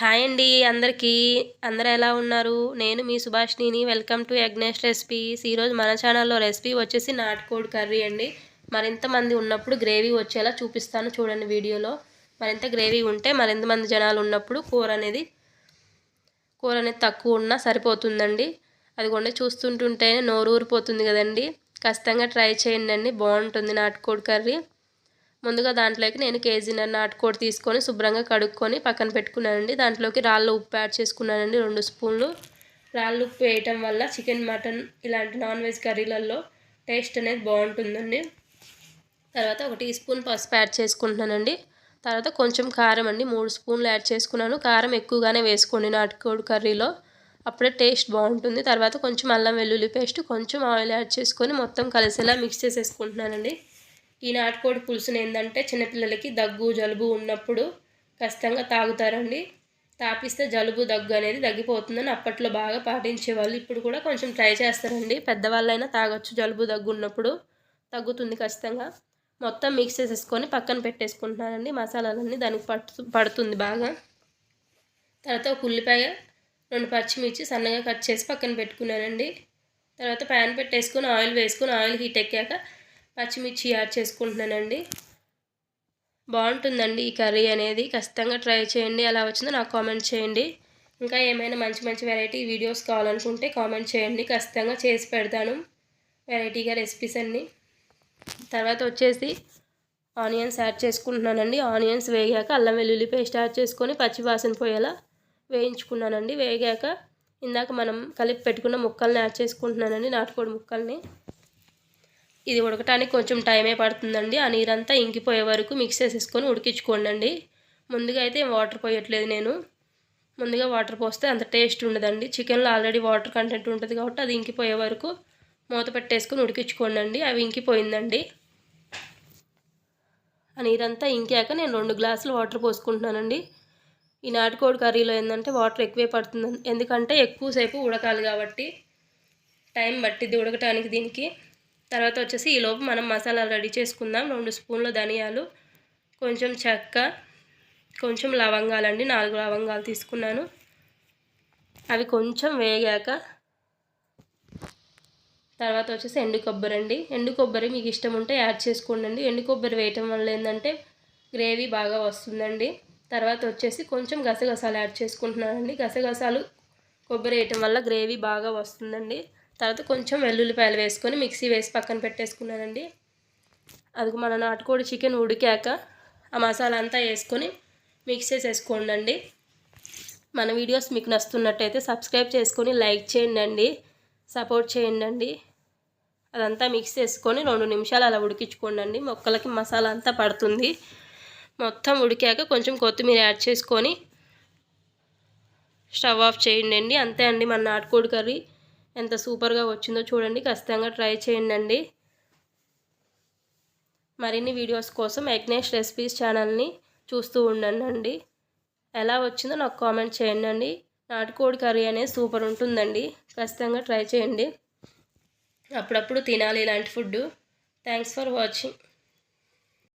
Hi అండి అందరికీ. అందరు ఎలా ఉన్నారు? నేను మీ సుభాష్ని వెల్కమ్ టు అగ్నేష్ రెసిపీస్. ఈరోజు మన ఛానల్లో రెసిపీ వచ్చేసి నాటుకోడి కర్రీ అండి. మరింత మంది ఉన్నప్పుడు గ్రేవీ వచ్చేలా చూపిస్తాను చూడండి వీడియోలో. మరింత గ్రేవీ ఉంటే మరింత మంది జనాలు ఉన్నప్పుడు కూర అనేది కూర అనేది తక్కువ ఉన్నా సరిపోతుందండి. అది కూడా చూస్తుంటుంటేనే నోరు ఊరిపోతుంది కదండి. ఖచ్చితంగా ట్రై చేయండి అండి. బాగుంటుంది నాటుకోడి కర్రీ. ముందుగా దాంట్లోకి నేను కేజీన్నర నాటుకోడి తీసుకొని శుభ్రంగా కడుక్కొని పక్కన పెట్టుకున్నానండి. దాంట్లోకి రాళ్ళ ఉప్పు యాడ్ చేసుకున్నానండి. రెండు స్పూన్లు. రాళ్ళు ఉప్పు వేయటం వల్ల చికెన్ మటన్ ఇలాంటి నాన్ వెజ్ కర్రీలలో టేస్ట్ అనేది బాగుంటుందండి. తర్వాత ఒక టీ స్పూన్ పసుపు యాడ్ చేసుకుంటున్నానండి. తర్వాత కొంచెం కారం అండి. మూడు స్పూన్లు యాడ్ చేసుకున్నాను. కారం ఎక్కువగానే వేసుకోండి నాటుకోడి కర్రీలో. అప్పుడే టేస్ట్ బాగుంటుంది. తర్వాత కొంచెం అల్లం వెల్లుల్లి పేస్ట్ కొంచెం ఆయిల్ యాడ్ చేసుకొని మొత్తం కలిసేలా మిక్స్ చేసేసుకుంటున్నానండి. ఈ నాటుకోడి పులుసుని ఏంటంటే చిన్నపిల్లలకి దగ్గు జలుబు ఉన్నప్పుడు ఖచ్చితంగా తాగుతారండి. తాపిస్తే జలుబు దగ్గు అనేది తగ్గిపోతుందని అప్పట్లో బాగా పాటించేవాళ్ళు. ఇప్పుడు కూడా కొంచెం ట్రై చేస్తారండి. పెద్దవాళ్ళైనా తాగొచ్చు. జలుబు దగ్గు ఉన్నప్పుడు తగ్గుతుంది ఖచ్చితంగా. మొత్తం మిక్స్ చేసేసుకొని పక్కన పెట్టేసుకుంటున్నానండి. మసాలాలన్నీ దానికి పట్టు పడుతుంది బాగా. తర్వాత ఒక ఉల్లిపాయ రెండు పచ్చిమిర్చి సన్నగా కట్ చేసి పక్కన పెట్టుకున్నానండి. తర్వాత ప్యాన్ పెట్టేసుకొని ఆయిల్ వేసుకొని ఆయిల్ హీట్ ఎక్కాక పచ్చిమిర్చి యాడ్ చేసుకుంటున్నానండి. బాగుంటుందండి ఈ కర్రీ అనేది. ఖచ్చితంగా ట్రై చేయండి. ఎలా వచ్చిందో నాకు కామెంట్ చేయండి. ఇంకా ఏమైనా మంచి మంచి వెరైటీ వీడియోస్ కావాలనుకుంటే కామెంట్ చేయండి. ఖచ్చితంగా చేసి పెడతాను వెరైటీగా రెసిపీస్ అన్నీ. తర్వాత వచ్చేసి ఆనియన్స్ యాడ్ చేసుకుంటున్నానండి. ఆనియన్స్ వేగాక అల్లం వెల్లుల్లి పేస్ట్ యాడ్ చేసుకొని పచ్చి వాసన పోయేలా వేయించుకున్నానండి. వేగాక ఇందాక మనం కలిపి పెట్టుకున్న ముక్కల్ని యాడ్ చేసుకుంటున్నానండి. నాటుకోడి ముక్కల్ని. ఇది ఉడకటానికి కొంచెం టైమే పడుతుందండి. ఆ నీరంతా ఇంకిపోయే వరకు మిక్స్ చేసేసుకొని ఉడికించుకోండి ముందుగా అయితే వాటర్ పోయట్లేదు నేను. ముందుగా వాటర్ పోస్తే అంత టేస్ట్ ఉండదండి. చికెన్లో ఆల్రెడీ వాటర్ కంటెంట్ ఉంటుంది కాబట్టి అది ఇంకిపోయే వరకు మూత పెట్టేసుకొని ఉడికించుకోండి అవి ఇంకిపోయిందండి. ఆ నీరంతా ఇంకాక నేను రెండు గ్లాసులు వాటర్ పోసుకుంటున్నానండి. ఈ నాటుకోడి కర్రీలో ఏంటంటే వాటర్ ఎక్కువే పడుతుంది ఎందుకంటే ఎక్కువసేపు ఉడకాలి కాబట్టి టైం పట్టిద్ది ఉడకటానికి దీనికి. తర్వాత వచ్చేసి ఈలోపు మనం మసాలాలు రెడీ చేసుకుందాం. రెండు స్పూన్ల ధనియాలు కొంచెం చెక్క కొంచెం లవంగాలండి నాలుగు లవంగాలు తీసుకున్నాను. అవి కొంచెం వేగాక తర్వాత వచ్చేసి ఎండు కొబ్బరి అండి. ఎండు కొబ్బరి మీకు ఇష్టం ఉంటే యాడ్ చేసుకోండి ఎండు కొబ్బరి వేయటం వల్ల ఏంటంటే గ్రేవీ బాగా వస్తుందండి. తర్వాత వచ్చేసి కొంచెం గసగసాలు యాడ్ చేసుకుంటున్నానండి. గసగసాలు కొబ్బరి వేయటం వల్ల గ్రేవీ బాగా వస్తుందండి. తర్వాత కొంచెం వెల్లుల్లిపాయలు వేసుకొని మిక్సీ వేసి పక్కన పెట్టేసుకున్నానండి. అది మన నాటుకోడి చికెన్ ఉడికాక ఆ మసాలా అంతా వేసుకొని మిక్స్ చేసేసుకోండి మన వీడియోస్ మీకు నచ్చుతున్నట్టయితే సబ్స్క్రైబ్ చేసుకొని లైక్ చేయండి సపోర్ట్ చేయండి అదంతా మిక్స్ చేసుకొని రెండు నిమిషాలు అలా ఉడికించుకోండి మొక్కలకి మసాలా అంతా పడుతుంది. మొత్తం ఉడికాక కొంచెం కొత్తిమీర యాడ్ చేసుకొని స్టవ్ ఆఫ్ చేయండి అంతే అండి మన నాటుకోడి కర్రీ. ఎంత సూపర్గా వచ్చిందో చూడండి. ఖచ్చితంగా ట్రై చేయండి మరిన్ని వీడియోస్ కోసం ఎగ్నేష్ రెసిపీస్ ఛానల్ని చూస్తూ ఉండండి ఎలా వచ్చిందో నాకు కామెంట్ చేయండి నాటుకోడి కర్రీ అనేది సూపర్ ఉంటుందండి. ఖచ్చితంగా ట్రై చేయండి. అప్పుడప్పుడు తినాలి ఇలాంటి ఫుడ్ థ్యాంక్స్ ఫర్ వాచింగ్.